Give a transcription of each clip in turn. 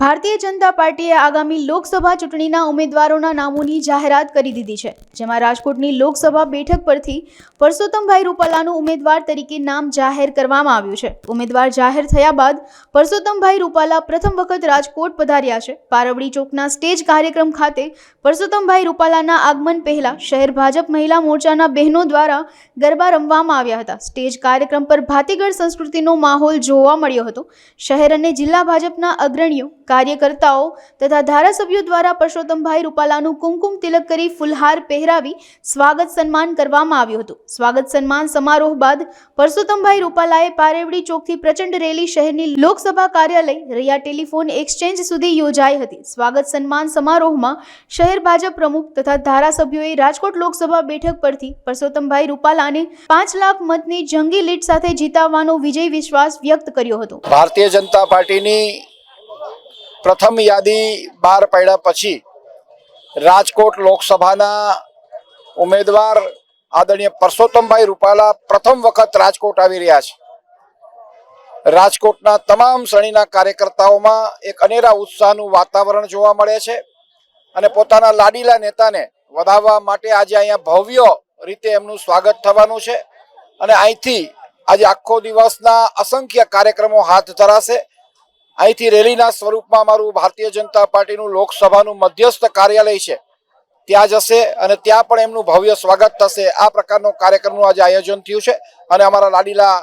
ભારતીય જનતા પાર્ટીએ આગામી લોકસભા ચૂંટણીના ઉમેદવારોના નામોની જાહેરાત કરી દીધી છે, જેમાં રાજકોટની લોકસભા બેઠક પરથી પરસોત્તમભાઈ રૂપાલાનું ઉમેદવાર તરીકે નામ જાહેર કરવામાં આવ્યું છે. ઉમેદવાર જાહેર થયા બાદ પરસોત્તમભાઈ રૂપાલા પ્રથમ વખત રાજકોટ પધાર્યા છે. પારવડી ચોકના સ્ટેજ કાર્યક્રમ ખાતે પરસોત્તમભાઈ રૂપાલાના આગમન પહેલા શહેર ભાજપ મહિલા મોરચાના બહેનો દ્વારા ગરબા રમવામાં આવ્યા હતા. સ્ટેજ કાર્યક્રમ પર ભાતીગળ સંસ્કૃતિનો માહોલ જોવા મળ્યો હતો. શહેર અને જિલ્લા ભાજપના અગ્રણીઓ કાર્યકર્તાઓ તથા ધારાસભ્યો દ્વારા પરસોત્તમભાઈ રૂપાલાનું કુમકુમ તિલક કરી ફુલહાર પહેરાવી સ્વાગત સન્માન કરવામાં આવ્યું હતું. સ્વાગત સન્માન સમારોહ બાદ પરસોત્તમભાઈ રૂપાલાએ પારેવડી ચોકથી પ્રચંડ રેલી શહેરની લોકસભા કાર્યાલય રૈયા ટેલિફોન એક્સચેન્જ સુધી યોજાઈ હતી. સ્વાગત સન્માન સમારોહમાં શહેર ભાજપ પ્રમુખ તથા ધારાસભ્યોએ રાજકોટ લોકસભા બેઠક પરથી પરસોત્તમભાઈ રૂપાલાને પાંચ લાખ મતની જંગી લીડ સાથે જીતાવવાનો વિજય વિશ્વાસ વ્યક્ત કર્યો હતો. ભારતીય જનતા પાર્ટીની પ્રથમ યાદી બહાર પડ્યા પછી રાજકોટ લોકસભાના ઉમેદવાર આદરણીય પરસોત્તમભાઈ રૂપાલા પ્રથમ વખત રાજકોટ આવી રહ્યા છે. રાજકોટના તમામ શ્રેણીના કાર્યકર્તાઓમાં એક અનેરા ઉત્સાહનું વાતાવરણ જોવા મળે છે અને પોતાના લાડીલા નેતાને વધાવવા માટે આજે અહીંયા ભવ્ય રીતે એમનું સ્વાગત થવાનું છે અને અહીંથી આજે આખો દિવસના અસંખ્ય કાર્યક્રમો હાથ ધરાશે. અહીંથી રેલીના સ્વરૂપમાં અમારું ભારતીય જનતા પાર્ટીનું લોકસભાનું મધ્યસ્થ કાર્યાલય છે. ત્યાં જશે અને ત્યાં પણ એમનું ભવ્ય સ્વાગત થશે. આ પ્રકારનો કાર્યક્રમનું આજે આયોજન થયું છે અને અમારા લાડીલા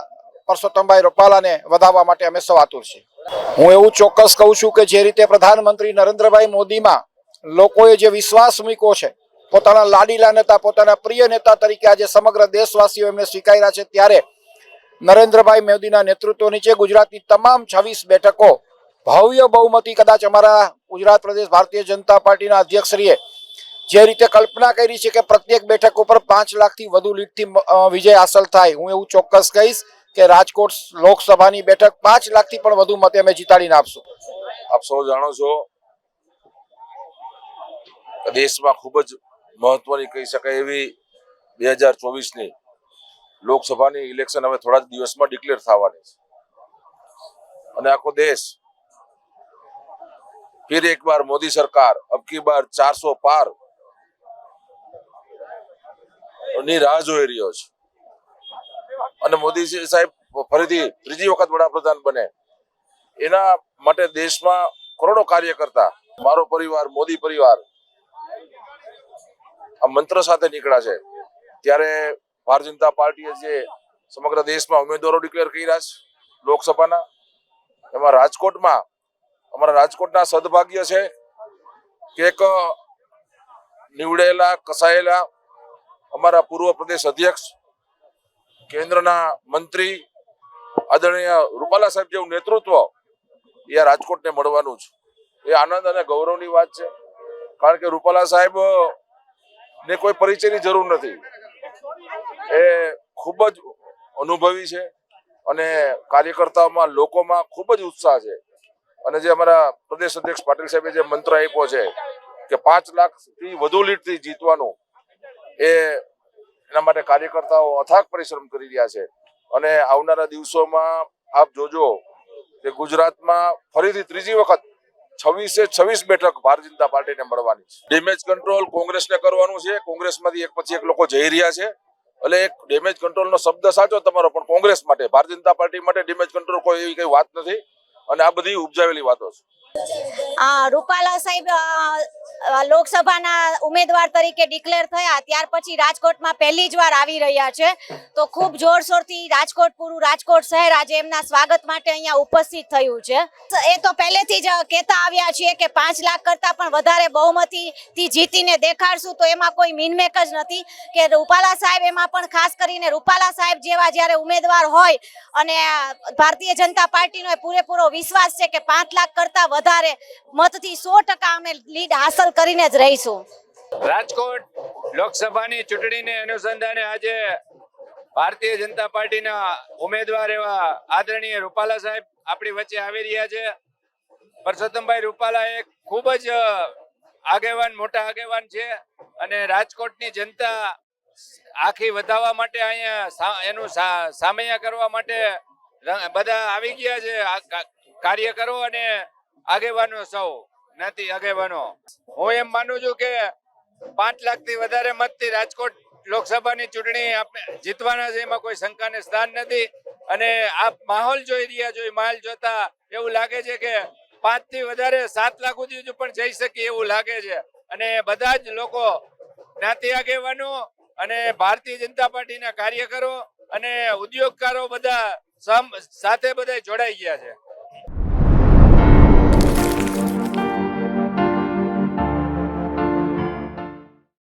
પરસોત્તમભાઈ રૂપાલાને વધાવવા માટે અમે સૌ આતુર છીએ. હું એવું ચોક્કસ કહું છું કે જે રીતે પ્રધાનમંત્રી નરેન્દ્રભાઈ મોદીમાં લોકોએ જે વિશ્વાસ મૂક્યો છે, પોતાના લાડીલા નેતા, પોતાના પ્રિય નેતા તરીકે આજે સમગ્ર દેશવાસીઓ એમને સ્વીકાર્યા છે, ત્યારે નરેન્દ્રભાઈ મોદીના નેતૃત્વ નીચે ગુજરાતની તમામ છવ્વીસ બેઠકો ભવ્ય બહુમતી કદાચ અમારા ગુજરાત પ્રદેશ ભારતીય જનતા પાર્ટીના અધ્યક્ષશ્રીએ જે રીતે કલ્પના કરી છે કે પ્રત્યેક બેઠક ઉપર પાંચ લાખથી વધુ લીડથી વિજય હાંસલ થાય, હું એવું ચોક્કસ કહીશ કે રાજકોટ લોકસભાની બેઠક પાંચ લાખથી પણ વધુ મતે અમે જીતાડીને આપશું. આપ સૌ જાણો છો દેશમાં ખૂબ જ મહત્વની કહી શકાય એવી બે હજાર ચોવીસની લોકસભાની ઇલેક્શન હવે થોડા દિવસમાં ડિક્લેર થવાની છે. અને આખો દેશ ફિર એક બાર મોદી સરકાર અબ કી બાર ચારસો પારની રાહ જોઈ મોદી સાહેબ ફરીથી ત્રીજી વખત વડાપ્રધાન બને. એના માટે દેશમાં કરોડો કાર્યકર્તા, મારો પરિવાર, મોદી પરિવાર, આ મંત્ર સાથે નીકળ્યા છે. ત્યારે ભારતીય જનતા પાર્ટીએ જે સમગ્ર દેશમાં ઉમેદવારો ડિક્લેર કર્યા છે, લોકસભાના, એમાં રાજકોટમાં અમારા રાજકોટના સદભાગ્ય છે કે એક નીવડેલા, કસાયેલા અમારા પૂર્વ પ્રદેશ અધ્યક્ષ, કેન્દ્રના મંત્રી, આદરણીય રૂપાલા સાહેબ જેવું નેતૃત્વ એ રાજકોટને મળવાનું છે. એ આનંદ અને ગૌરવની વાત છે. કારણ કે રૂપાલા સાહેબ ને કોઈ પરિચયની જરૂર નથી. એ ખૂબ જ અનુભવી છે અને કાર્યકર્તાઓમાં લોકોમાં ખૂબ જ ઉત્સાહ છે. અને જે અમારા પ્રદેશ અધ્યક્ષ પાટીલ સાહેબે જે મંત્ર આપ્યો છે કે પાંચ લાખથી વધુ લીટથી જીતવાનું એ એના માટે કાર્યકર્તાઓ અથાગ પરિશ્રમ કરી રહ્યા છે. અને આવનારા દિવસોમાં આપ જોજો કે ગુજરાતમાં ફરીથી ત્રીજી વખત છવ્વીસે છવ્વીસ બેઠક ભારતીય જનતા પાર્ટીને મળવાની છે. ડેમેજ કંટ્રોલ કોંગ્રેસને કરવાનું છે. કોંગ્રેસમાંથી એક પછી એક લોકો જઈ રહ્યા છે. એટલે એક ડેમેજ કંટ્રોલનો શબ્દ સાચો તમારો, પણ કોંગ્રેસ માટે, ભારતીય જનતા પાર્ટી માટે ડેમેજ કંટ્રોલ કોઈ એવી કઈ વાત નથી. અને આ બધી ઉપજાવેલી વાતો છે. રૂપાલા સાહેબ લોકસભાના ઉમેદવાર તરીકે ડિક્લેર થયા. ત્યાર પછી રાજકોટમાં પહેલી જ વાર આવી રહ્યા છે. તો ખૂબ જોરશોરથી રાજકોટ, પૂરું રાજકોટ શહેર આજે એમના સ્વાગત માટે અહીંયા ઉપસ્થિત થયું છે. એ તો પહેલેથી જ કહેતા આવ્યા છીએ કે પાંચ લાખ કરતાં પણ વધારે બહુમતીથી જીતીને દેખાડશું, તો એમાં કોઈ મીનમેક જ નથી કે રૂપાલા સાહેબ એમાં પણ ખાસ કરીને રૂપાલા સાહેબ જેવા જ્યારે ઉમેદવાર હોય અને ભારતીય જનતા પાર્ટીનો પૂરેપૂરો વિશ્વાસ છે કે પાંચ લાખ કરતાં વધારે મતથી સો ટકા અમે લીડ હાંસલ કરીને જ રહીશું. રાજકોટ લોકસભાની ચૂંટણીને અનુસંધાને આજે ભારતીય જનતા પાર્ટીના ઉમેદવાર એવા આદરણીય રૂપાલા સાહેબ આપણી વચ્ચે આવી રહ્યા છે. પરસોત્તમભાઈ રૂપાલા એક ખૂબ જ આગેવાન, મોટા આગેવાન છે અને રાજકોટની જનતા આખી વધાવવા માટે અહીંયા એનું સામૈયા કરવા માટે બધા આવી ગયા છે. કાર્યકરો અને આગેવાનો સૌ. જ્ઞાતિ આગેવાનો. હું એમ માનું છું કે પાંચ લાખથી વધારે મતથી રાજકોટ લોકસભાની ચૂંટણી આપણે જીતવાના છે, એમાં કોઈ શંકાને સ્થાન નથી. અને આ માહોલ જોઈ રહ્યા જોઈ માહોલ જોતા એવું લાગે છે કે પાંચથી વધારે સાત લાખ સુધી પણ જઈ શકીએ એવું લાગે છે. અને બધા જ લોકો જ્ઞાતિ આગેવાનો અને ભારતીય જનતા પાર્ટીના કાર્યકરો અને ઉદ્યોગકારો બધા સાથે બધા જોડાઈ ગયા છે.